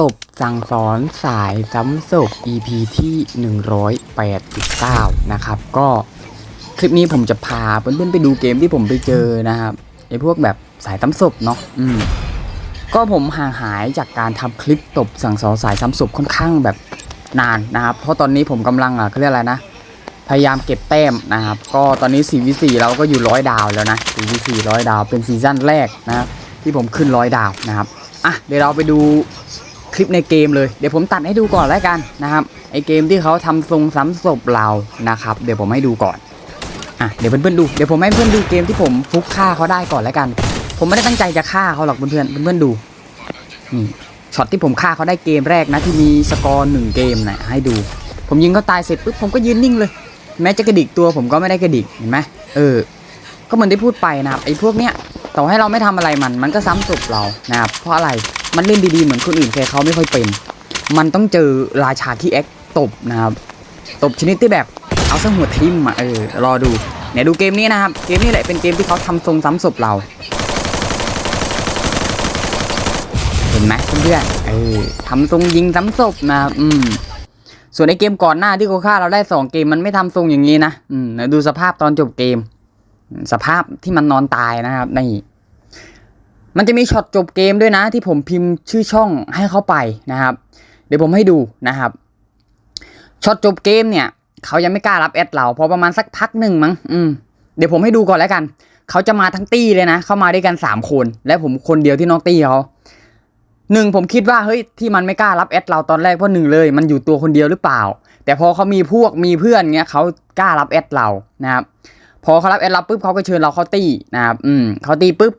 ตบสั่งสอนสายซ้ำศพ EP ที่ 189 นะครับ ก็คลิปนี้ผมจะพาเพื่อนๆไปดูเกมที่ผมไปเจอนะครับไอ้พวกแบบสายซ้ำศพเนาะอืมก็ผมห่างหายจากการทำคลิปตบสั่งสอนสายซ้ำศพค่อนข้างแบบนานนะครับ เพราะตอนนี้ผมกำลังอะเขาเรียกอะไรนะ พยายามเก็บแต้มนะครับ ก็ตอนนี้ 4v4 เราก็อยู่ร้อยดาวแล้วนะ 4v4 ร้อยดาวเป็นซีซั่นแรกนะครับที่ผมขึ้นร้อยดาวนะครับ อะ เดี๋ยวเราไปดู คลิปในเกมเลยเดี๋ยวผมตัดให้ดูก่อนแล้วกันนะครับไอเกมที่เขาทำทรงซ้ำศพเรานะครับ เดี๋ยวผมให้ดูก่อนอะเดี๋ยวเพื่อนๆดูเดี๋ยวผมให้เพื่อนดูเกมที่ผมฟุกฆ่าเขาได้ก่อนแล้วกัน ผมไม่ได้ตั้งใจจะฆ่าเขาหรอกเพื่อนๆเพื่อนๆดูนี่ช็อตที่ผมฆ่าเขาได้เกมแรกนะที่มีสกอร์หนึ่งเกมนะให้ดู ผมยิงเขาตายเสร็จปุ๊บผมก็ยืนนิ่งเลย แม้จะกระดิกตัวผมก็ไม่ได้กระดิกเห็นไหมเออ ก็เหมือนที่พูดไปนะครับไอ้พวกเนี้ยต่อให้เราไม่ทำอะไรมัน มันก็ซ้ำศพเรานะครับเพราะอะไร มันเล่นดีๆเหมือนคนอื่นแค่เขาไม่ค่อยเป็น มันต้องเจอราชาที่แอคตบนะครับ ตบชนิดที่แบบเอาซะหัวทิ่มอะเออรอดูเนี่ยดูเกมนี้นะครับ เกมนี้แหละเป็นเกมที่เขาทำทรงซ้ำศพเรา เห็นไหมเพื่อนๆเออทำทรงยิงซ้ำศพนะครับอืมส่วนในเกมก่อนหน้าที่เขาฆ่าเราได้สองเกมมันไม่ทำทรงอย่างนี้นะ อืมแล้วดูสภาพตอนจบเกม สภาพที่มันนอนตายนะครับนี่ มันจะมีช็อตจบเกมด้วยนะ ที่ผมพิมพ์ชื่อช่องให้เขาไปนะครับ เดี๋ยวผมให้ดูนะครับช็อตจบเกมเนี่ยเขายังไม่กล้ารับแอดเราพอประมาณสักพักหนึ่งมั้งอืมเดี๋ยวผมให้ดูก่อนแล้วกัน เขาจะมาทั้งตี้เลยนะ เข้ามาด้วยกันสามคน และผมคนเดียวที่นอกตี้เขาหนึ่งผมคิดว่าเฮ้ยที่มันไม่กล้ารับแอดเราตอนแรกเพราะหนึ่งเลย มันอยู่ตัวคนเดียวหรือเปล่า แต่พอเขามีพวกมีเพื่อนเงี้ยเขากล้ารับแอดเรานะครับพอเขารับแอดเราปุ๊บเขาก็เชิญเราเข้าตี้นะครับอืมเขาตีปุ๊บ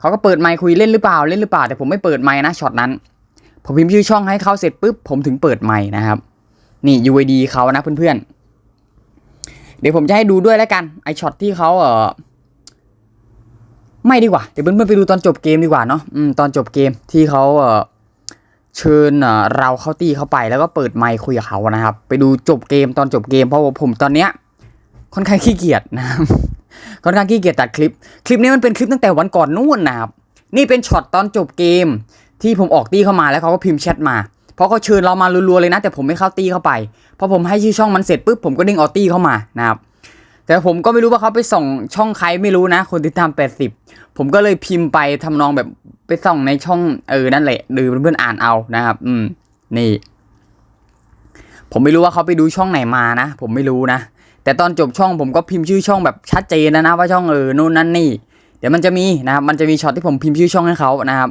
เขาก็เปิดไมค์คุยเล่นหรือเปล่าเล่นหรือเปล่าแต่ผมไม่เปิดไมค์นะช็อตนั้น ผมพิมพ์ชื่อช่องให้เขาเสร็จปุ๊บผมถึงเปิดไมค์นะครับ นี่ UID เขานะเพื่อนๆ เดี๋ยวผมจะให้ดูด้วยแล้วกันไอช็อตที่เขาเออไม่ดีกว่าเดี๋ยวเพื่อนๆไปดูตอนจบเกมดีกว่าเนาะอืมตอนจบเกมที่เขาเออเชิญเราเข้าตีเข้าไปแล้วก็เปิดไมค์คุยกับเขานะครับ ไปดูจบเกมตอนจบเกมเพราะว่าผมตอนเนี้ยค่อนข้างขี้เกียจนะครับ ค่อนข้างขี้เกียจตัดคลิป คลิปนี้มันเป็นคลิปตั้งแต่วันก่อนนู่นนะครับ นี่เป็นช็อตตอนจบเกม ที่ผมออกตีเข้ามาแล้วเขาก็พิมพ์แชทมา เพราะเขาเชิญเรามารัวๆเลยนะ แต่ผมไม่เข้าตีเข้าไป พอผมให้ชื่อช่องมันเสร็จปุ๊บผมก็ด้งออกตีเข้ามานะครับ แต่ผมก็ไม่รู้ว่าเขาไปส่องช่องใครไม่รู้นะ คนติดตาม 80 ผมก็เลยพิมพ์ไปทำนองแบบไปส่องในช่องเออนั่นแหละหรือเพื่อนๆอ่านเอานะครับ อืม นี่ ผมไม่รู้ว่าเขาไปดูช่องไหนมานะ ผมไม่รู้นะ แต่ตอนจบช่องผมก็พิมพ์ชื่อช่องแบบชัดเจนนะนะว่าช่องเออนู่นนั่นนี่ เดี๋ยวมันจะมีนะครับมันจะมีช็อตที่ผมพิมพ์ชื่อช่องให้เขานะครับ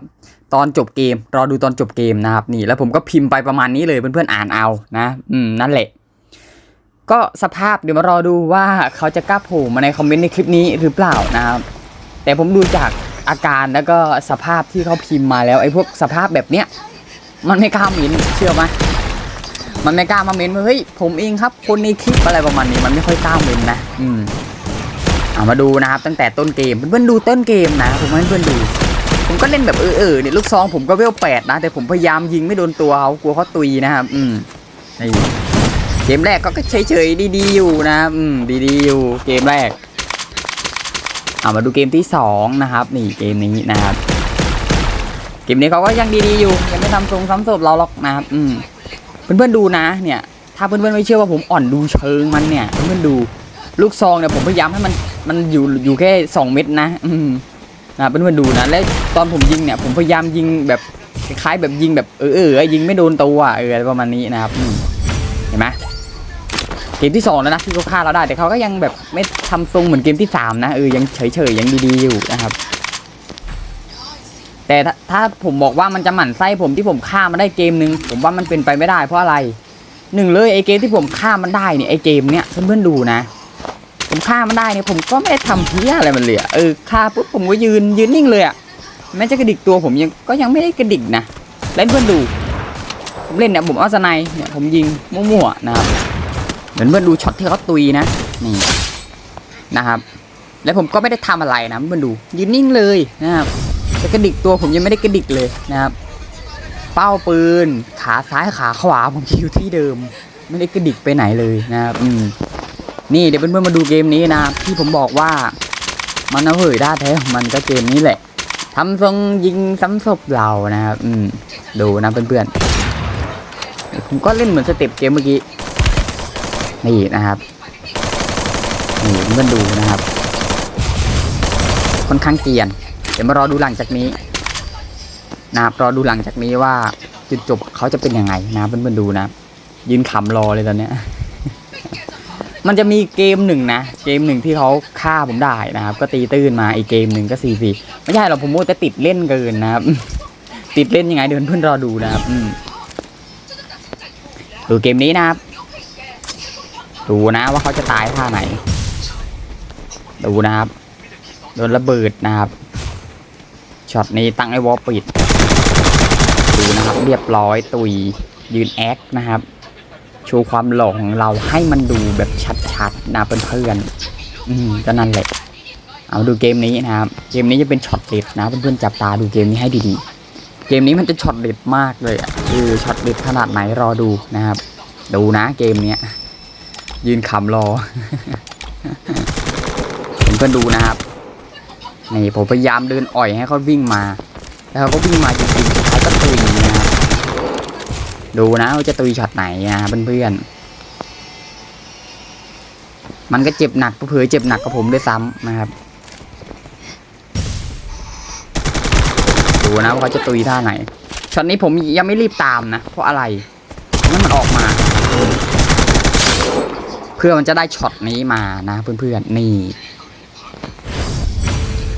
ตอนจบเกมรอดูตอนจบเกมนะครับนี่แล้วผมก็พิมพ์ไปประมาณนี้เลยเพื่อนๆอ่านเอานะอืมนั่นแหละ ก็สภาพเดี๋ยวมารอดูว่าเขาจะกล้าโผล่มาในคอมเมนต์ในคลิปนี้หรือเปล่านะครับแต่ผมดูจากอาการแล้วก็สภาพที่เขาพิมพ์มาแล้วไอ้พวกสภาพแบบเนี้ยมันไม่กล้าม้นเชื่อไหม มันไม่กล้ามาเม้นว่าเฮ้ยผมเองครับ คนในคลิปอะไรประมาณนี้มันไม่ค่อยกล้าเม้นนะ อืมเอามาดูนะครับ ตั้งแต่ต้นเกมเพื่อนๆดูต้นเกมนะผมให้เพื่อนดู ผมก็เล่นแบบเออเออเนี่ยลูกซองผมก็เวลแปดนะ แต่ผมพยายามยิงไม่โดนตัวเขากลัวเขาตุยนะครับ อืมนี่เกมแรกก็เฉยๆดีๆอยู่นะอืมดีๆอยู่เกมแรกเอามาดูเกมที่สองนะครับ นี่เกมนี้นะครับเกมนี้เขาก็ยังดีๆอยู่ ยังไม่ทำทรงซ้ำศพเราหรอกนะครับ อืม เพื่อนๆดูนะเนี่ย ถ้าเพื่อนๆไม่เชื่อว่าผมอ่อนดูเชิงมันเนี่ยเพื่อนๆดูลูกซองเนี่ยผมพยายามให้มันมันอยู่อยู่แค่สองเม็ดนะ อืมนะเพื่อนๆดูนะและตอนผมยิงเนี่ย ผมพยายามยิงแบบคล้ายๆแบบยิงแบบเออเออยิงไม่โดนตัวเออประมาณนี้นะครับเห็นไหมเกมที่สองแล้วนะที่เขาฆ่าเราได้แต่เขาก็ยังแบบไม่ทำทรงเหมือนเกมที่สามนะเออยังเฉยๆยังดีๆอยู่นะครับ แต่ถ้าถ้าผมบอกว่ามันจะหมั่นไส้ผมที่ผมฆ่ามันได้เกมนึงผมว่ามันเป็นไปไม่ได้เพราะอะไรหนึ่งเลยไอเกมที่ผมฆ่ามันได้เนี่ยไอเกมเนี้ยเพื่อนๆดูนะ ผมฆ่ามันได้เนี่ยผมก็ไม่ได้ทำเพี้ยอะไรมันเลยเออฆ่าปุ๊บผมก็ยืนยืนนิ่งเลยอะแม้จะกระดิกตัวผมยังก็ยังไม่ได้กระดิกนะเล่นเพื่อนดู ผมเล่นเนี่ยผมเอาสไนด์เนี่ยผมยิงมั่วๆนะครับเหมือนเพื่อนดูช็อตที่เขาตุยนะนี่นะครับ แล้วผมก็ไม่ได้ทำอะไรนะเพื่อนดูยืนนิ่งเลยนะครับ กระดิกตัวผมยังไม่ได้กระดิกเลยนะครับ เป้าปืน ขาซ้ายขาขวาผมอยู่ที่เดิม ไม่ได้กระดิกไปไหนเลยนะครับอืมนี่เดี๋ยวเพื่อนๆมาดูเกมนี้นะที่ผมบอกว่ามันเอาเหยได้าแท้ของมันก็เกมนี้แหละทำทรงยิงซ้ำศพเรานะครับ อืม ดูนะเพื่อนๆ ผมก็เล่นเหมือนสเต็ปเกมเมื่อกี้ นี่นะครับ นี่เพื่อนดูนะครับ ค่อนข้างเกียน ดี๋ยวมารอดูหลังจากนี้นะครับรอดูหลังจากนี้ว่าจุดจบเขาจะเป็นยังไงนะเพื่อนๆดูนะ ยืนขำรอเลยตอนเนี้ยมันจะมีเกมหนึ่งนะเกมหนึ่งที่เขาฆ่าผมได้นะครับ ก็ตีตื้นมาอีกเกมหนึ่งก็ซีซีไม่ใช่หรอกผมมัวแต่ติดเล่นเกินนะครับ ติดเล่นยังไงเดี๋ยวเพื่อนรอดูนะครับอืดูเกมนี้นะครับดูนะว่าเขาจะตายท่าไหน ดูนะครับโดนระเบิดนะครับ ช็อตนี้ตั้งไอ้วอลปิด ดูนะครับเรียบร้อยตุยยืนแอคนะครับ โชว์ความหล่อของเราให้มันดูแบบชัดๆนะเพื่อนๆอืมก็นั่นแหละ เอาดูเกมนี้นะครับ เกมนี้จะเป็นช็อตเด็ดนะเพื่อนๆจับตาดูเกมนี้ให้ดีๆ เกมนี้มันจะช็อตเด็ดมากเลยอะคือช็อตเด็ดขนาดไหนรอดูนะครับ ดูนะเกมเนี้ยยืนขำรอ เพื่อนๆดูนะครับ นี่ผมพยายามเดินอ่อยให้เขาวิ่งมา แล้วเขาก็วิ่งมาจริงๆสุดท้ายก็ตุยนะครับ ดูนะว่าจะตุยช็อตไหนนะเพื่อนๆ มันก็เจ็บหนักเผื่อเจ็บหนักกับผมด้วยซ้ำนะครับ ดูนะว่าเขาจะตุยท่าไหน ช็อตนี้ผมยังไม่รีบตามนะ เพราะอะไรนั่นมันออกมา เพื่อมันจะได้ช็อตนี้มานะเพื่อนๆ นี่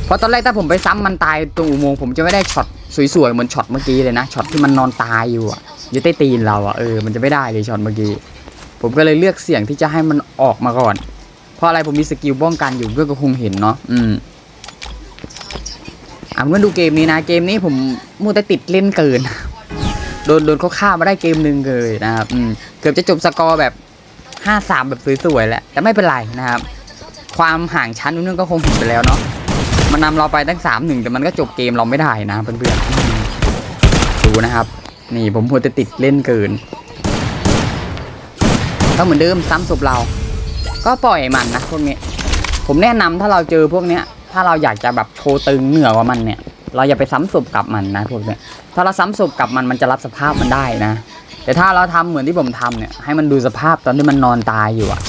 เพราะตอนแรกถ้าผมไปซ้ำมันตายตรงอุโมงค์ผมจะไม่ได้ช็อตสวยๆเหมือนช็อตเมื่อกี้เลยนะช็อตที่มันนอนตายอยู่อะอยู่ใต้ตีนเราอะเออมันจะไม่ได้เลยช็อตเมื่อกี้ผมก็เลยเลือกเสี่ยงที่จะให้มันออกมาก่อน เพราะอะไรผมมีสกิลป้องกันอยู่เพื่อก็คงเห็นเนาะอืมอะเมื่อดูเกมนี้นะเกมนี้ผมมัวแต่ติดเล่นเกินโดนโดนเขาฆ่ามาได้เกมหนึ่งเลยนะครับอืมเกือบจะจบสกอร์แบบห้าสามแบบสวยๆแหละแต่ไม่เป็นไรนะครับ ความห่างชั้นนู้นก็คงเห็นไปแล้วเนาะ มันนำเราไปตั้งสามหนึ่งแต่มันก็จบเกมเราไม่ได้นะเพื่อนๆอืมดูนะครับ นี่ผมควรจะติดเล่นเกินก็เหมือนเดิมซ้ำศพเรา ก็ปล่อยมันนะพวกนี้ ผมแนะนำถ้าเราเจอพวกเนี้ยถ้าเราอยากจะแบบโชว์ตึงเหนือกว่ามันเนี่ย เราอย่าไปซ้ำศพกับมันนะพวกเนี้ยถ้าเราซ้ำศพกับมันมันจะรับสภาพมันได้นะ แต่ถ้าเราทำเหมือนที่ผมทำเนี่ยให้มันดูสภาพตอนที่มันนอนตายอยู่อะ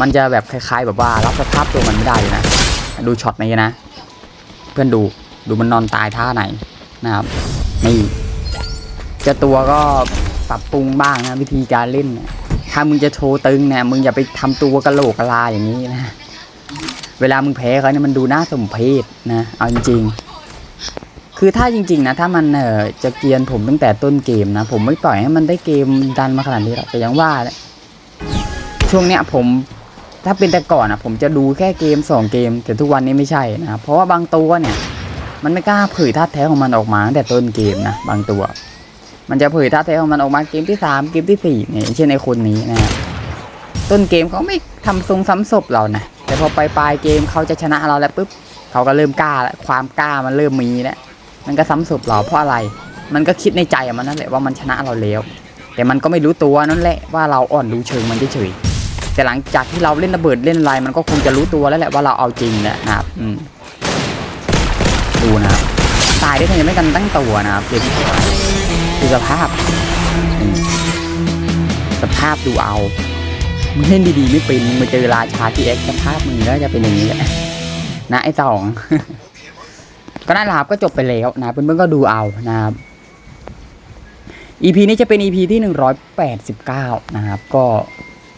มันจะแบบคล้ายๆ แบบว่ารับสภาพตัวมันไม่ได้เลยนะ ดูช็อตนี้นะ เพื่อนดูดูมันนอนตายท่าไหนนะครับนี่จ้าตัวก็ปรับปรุงบ้างนะวิธีการเล่นนะถ้ามึงจะโชว์ตึงเนี่ยมึงอย่าไปทำตัวกระโหลกกะลาอย่างนี้นะ เวลามึงแพ้เขาเนี่ยมันดูน่าสมเพชนะเอาจริงๆ คือถ้าจริง ๆ นะ ถ้ามันเออจะเกียนผมตั้งแต่ต้นเกมนะ ผมไม่ปล่อยให้มันได้เกมดันมาขนาดนี้หรอกแต่ยังว่าแหละช่วงเนี้ยผม ถ้าเป็นแต่ก่อนอะ ผมจะดูแค่เกมสองเกม แต่ทุกวันนี้ไม่ใช่นะครับเพราะว่าบางตัวเนี่ย มันไม่กล้าเผยท่าแท้ของมันออกมาตั้งแต่ต้นเกมนะบางตัว มันจะเผยท่าแท้ของมันออกมาเกมที่สามเกมที่สี่เนี่ยเช่นในคนนี้นะฮะต้นเกมเขาไม่ทำทรงซ้ำศพเรานะแต่พอปปลายเกมเขาจะชนะเราแล้วปุ๊บเขาก็เริ่มกล้าแล้วความกล้ามันเริ่มมีแล้วมันก็ซ้ำศพเราเพราะอะไร มันก็คิดในใจมันนั่นแหละว่ามันชนะเราแล้ว แต่มันก็ไม่รู้ตัวนั่นแหละว่าเราอ่อนรู้เชิงมันเฉยๆ แต่หลังจากที่เราเล่นระเบิดเล่นอะไรมันก็คงจะรู้ตัวแล้วแหละว่าเราเอาจริงแหละนะครับดูนะครับตายได้ทันยังไม่กันตั้งตัวนะครับเด็กดูสภาพ สภาพดูเอามึงเล่นดีๆไม่เป็นมึงมาเจอราชาทีเอ็กสภาพมึงก็จะเป็นอย่างนี้แหละนะไอ้สองก็นั่นแหละครับก็จบไปแล้วนะเพื่อนๆก็ดูเอานะครับ EP นี้จะเป็น EP ที่ 189 นะครับ ก็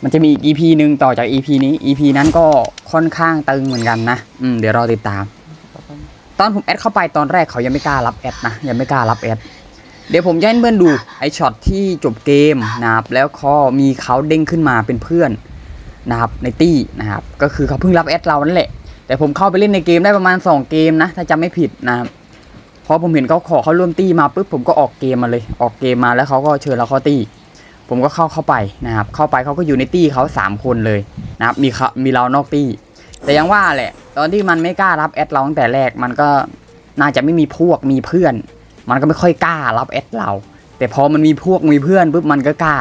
มันจะมีอีก EP หนึ่งต่อจาก EP นี้ EP นั้นก็ค่อนข้างตึงเหมือนกันนะอืมเดี๋ยวรอติดตาม ตอนผมแอดเข้าไปตอนแรกเขายังไม่กล้ารับแอดนะยังไม่กล้ารับแอดเดี๋ยวผมจะให้เพื่อนดูไอช็อตที่จบเกมนะครับแล้วก็มีเขาเด้งขึ้นมาเป็นเพื่อนนะครับในตี้นะครับก็คือเขาเพิ่งรับแอดเรานั่นแหละ แต่ผมเข้าไปเล่นในเกมได้ประมาณ 2 เกมนะ ถ้าจำไม่ผิดนะครับพอผมเห็นเขาขอเขาร่วมตี้มาปุ๊บผมก็ออกเกมมาเลย ออกเกมมาแล้วเขาก็เชิญเราเข้าตี้ ผมก็เข้าเข้าไปนะครับ เข้าไปเขาก็อยู่ในตี้เขาสามคนเลยนะครับมีเขามีเรานอกตี้ แต่ยังว่าแหละ ตอนที่มันไม่กล้ารับแอดเราตั้งแต่แรกมันก็น่าจะไม่มีพวกมีเพื่อน มันก็ไม่ค่อยกล้ารับแอดเรา แต่พอมันมีพวกมีเพื่อนปุ๊บมันก็กล้า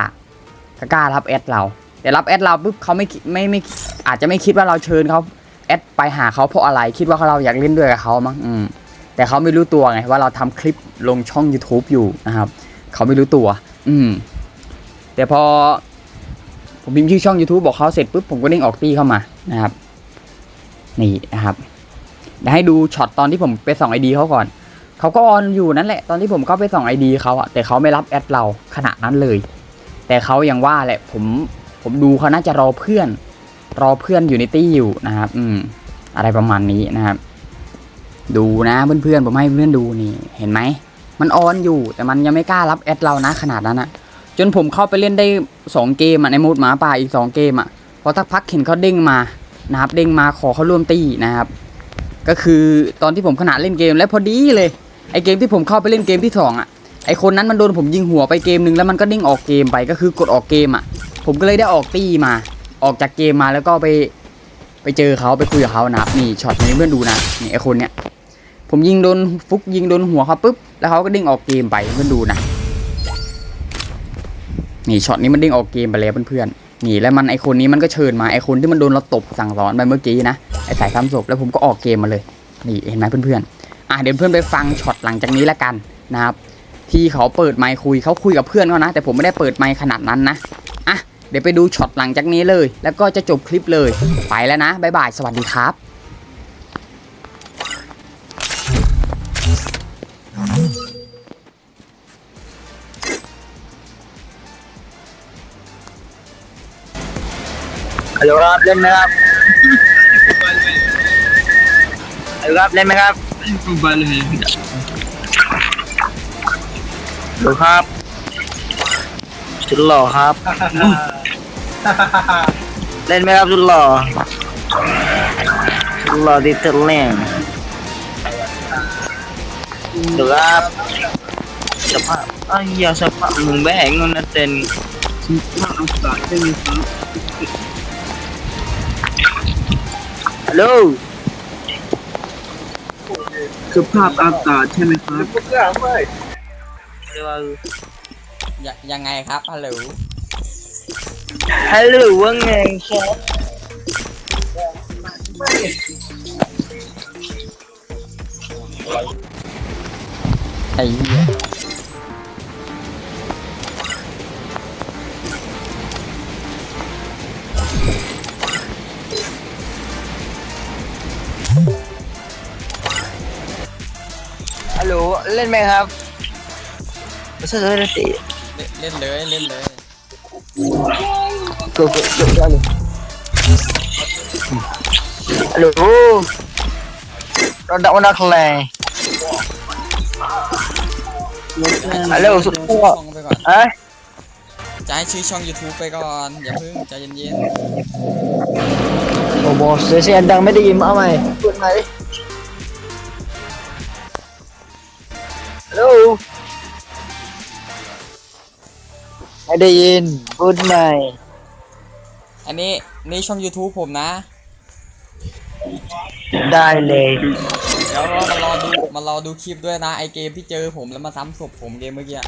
ก็กล้ารับแอดเรา แต่รับแอดเราปุ๊บเขาไม่ไม่ไม่อาจจะไม่คิดว่าเราเชิญเขาแอดไปหาเขาเพราะอะไรคิดว่าเราอยากเล่นด้วยกับเขามั้งอืมแต่เขาไม่รู้ตัวไงว่าเราทำคลิปลงช่อง YouTube อยู่นะครับ เขาไม่รู้ตัว อืม แต่พอ ผมพิมพ์ชื่อช่อง YouTube บอกเขาเสร็จปุ๊บผมก็เด้งออกตี้เข้ามานะครับ นี่นะครับเดี๋ยวให้ดูช็อตตอนที่ผมไปส่องไอดีเขาก่อนเขาก็ออนอยู่นั่นแหละตอนที่ผมเข้าไปส่องไอดีเขาอะแต่เขาไม่รับแอดเราขณะนั้นเลย แต่เขายังว่าแหละ ผมผมดูเขาน่าจะรอเพื่อน รอเพื่อนอยู่ในตี้อยู่นะครับ อืม อะไรประมาณนี้นะครับ ดูนะเพื่อนๆผมให้เพื่อนดูนี่ เห็นไหมมันออนอยู่แต่มันยังไม่กล้ารับแอดเรานะขนาดนั้นอะ จนผมเข้าไปเล่นได้สองเกมอะในโหมดหมาป่าอีกสองเกมอะพอทักพักเห็นเขาเด้งมานะครับเด้งมาขอเขาร่วมตีนะครับ ก็คือตอนที่ผมขนาดเล่นเกมแล้วพอดีเลยไอเกมที่ผมเข้าไปเล่นเกมที่สองอะไอคนนั้นมันโดนผมยิงหัวไปเกมนึงแล้วมันก็เด้งออกเกมไปก็คือกดออกเกมอะผมก็เลยได้ออกตีมา ออกจากเกมมาแล้วก็ไปไปเจอเขาไปคุยกับเขานะครับนี่ช็อตนี้เพื่อนดูนะนี่ไอคนเนี้ยผมยิงโดนฟุกยิงโดนหัวเขาปุ๊บแล้วเขาก็เด้งออกเกมไปเพื่อนดูนะ นี่ช็อตนี้มันเด้งออกเกมไปแล้วเพื่อนๆนี่แล้วมันไอคนนี้มันก็เชิญมาไอคนที่มันโดนเราตบสั่งสอนไปเมื่อกี้นะไอสายซ้ำศพแล้วผมก็ออกเกมมาเลยนี่เห็นไหมเพื่อนๆอะเดี๋ยวเพื่อนไปฟังช็อตหลังจากนี้ละกันนะครับที่เขาเปิดไมค์คุยเขาคุยกับเพื่อนเขานะ แต่ผมไม่ได้เปิดไมค์ขนาดนั้นนะอะเดี๋ยวไปดูช็อตหลังจากนี้เลย แล้วก็จะจบคลิปเลยไปแล้วนะบ๊ายบายสวัสดีครับ เดี๋ยวรับเล่นไหมครับเดี๋ยวรับเล่นไหมครับบอลเลยดูครับชุดหล่อครับ เล่นไหมครับชุดหล่อชุดหล่อดิเทลแรงดูครับสภาพอ้ยสภาพมึงแบงเงินนะเต็นสภาพอากาศเป็นครับ โหลสุภาพอากาศใช่ไหมครับยังไงครับฮัลโหลฮัลโหลว่าไงครับไอ้เหี้ย เล่นไหมครับไม่ใช่เลยสิเล่นเลยเล่นเลย go go go go ฮัลโหลเราดักวันนักแรงฮัลโหลสุดชื่อขั้วช่องไปก่อนเอ้ยจะให้ชื่อช่อง YouTube ไปก่อน อย่าเพิ่งใจเย็นโอ้โหเสียงเสียงดังไม่ได้ยินเอาใหม่พูดใหม่ โหลไม่ได้ยิน พูดใหม่ๆอันนี้นี่ช่อง YouTube ผมนะ ได้เลย เดี๋ยวมารอดูมารอดูคลิปด้วยนะ ไอเกมที่เจอผมแล้วมาซ้ำศพผมเกมเมื่อกี้อะ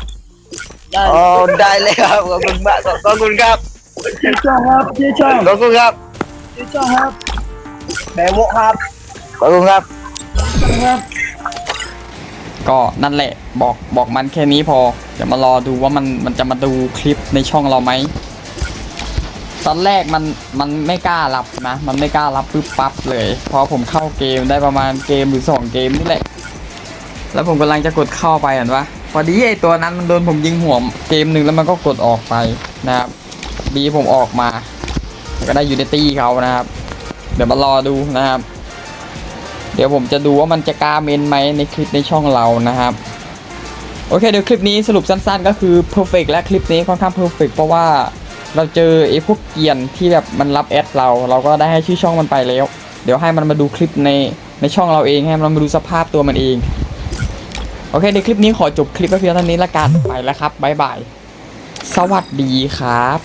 อ๋อ ได้เลยครับขอบคุณมากขอบคุณครับเจ๊ช่องครับเจ๊ช่องขอบคุณครับเจ๊ช่องครับแบโวครับขอบคุณครับ ก็นั่นแหละบอกบอกมันแค่นี้พอเดี๋ยวมารอดูว่ามันมันจะมาดูคลิปในช่องเราไหมตอนแรกมันมันไม่กล้ารับนะ มันไม่กล้ารับปึ๊บปั๊บเลยพอผมเข้าเกมได้ประมาณเกมหรือสองเกมนี่แหละ แล้วผมกำลังจะกดเข้าไปเห็นปะพอดีไอตัวนั้นมันโดนผมยิงหัวเกมหนึ่งแล้วมันก็กดออกไปนะครับดีผมออกมา ก็ได้อยู่ในตี้เขานะครับ เดี๋ยวมารอดูนะครับ เดี๋ยวผมจะดูว่ามันจะกล้าเมนไหมในคลิปในช่องเรานะครับ โอเคเดี๋ยวคลิปนี้สรุปสั้นๆ ก็คือ perfect และคลิปนี้ค่อนข้าง perfect เพราะว่าเราเจอไอ้พวกเกียนที่แบบมันรับแอดเรา เราก็ได้ให้ชื่อช่องมันไปแล้ว เดี๋ยวให้มันมาดูคลิปในในช่องเราเองให้มันมาดูสภาพตัวมันเอง โอเคในคลิปนี้ขอจบคลิปไว้เพียงเท่านี้ละกันไปแล้วครับบ๊ายบายสวัสดีครับ